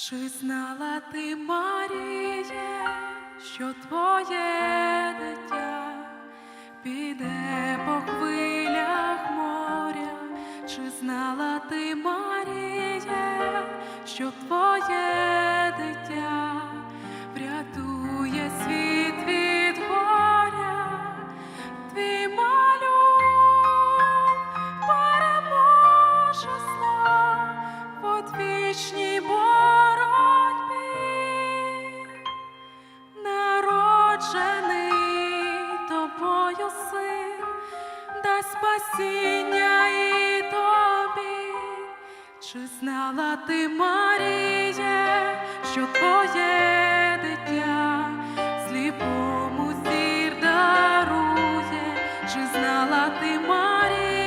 Чи знала ти, Маріє, що твоє дитя піде по хвилях моря? Чи знала ти, Маріє, що твоє дитя спасіння і тобі. Чи знала ти, Маріє, що твоє дитя сліпому зір дарує? Чи знала ти, Маріє,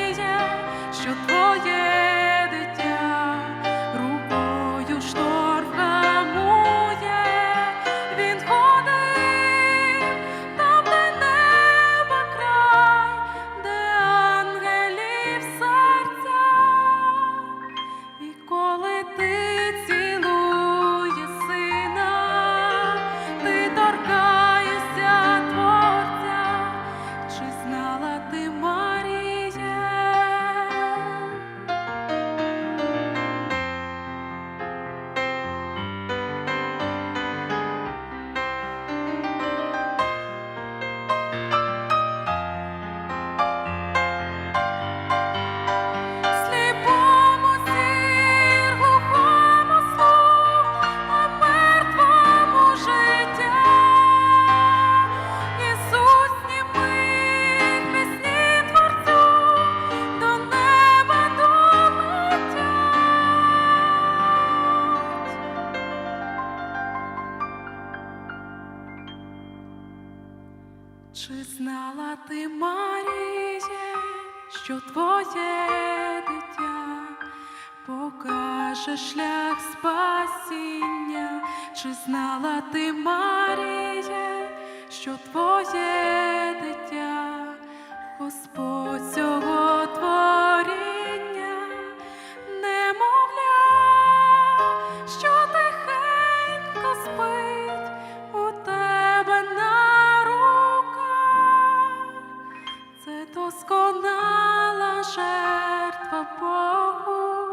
Чи знала ти, Маріє, що твоє дитя покаже шлях спасіння? Чи знала ти, Маріє, Це досконала жертва Богу.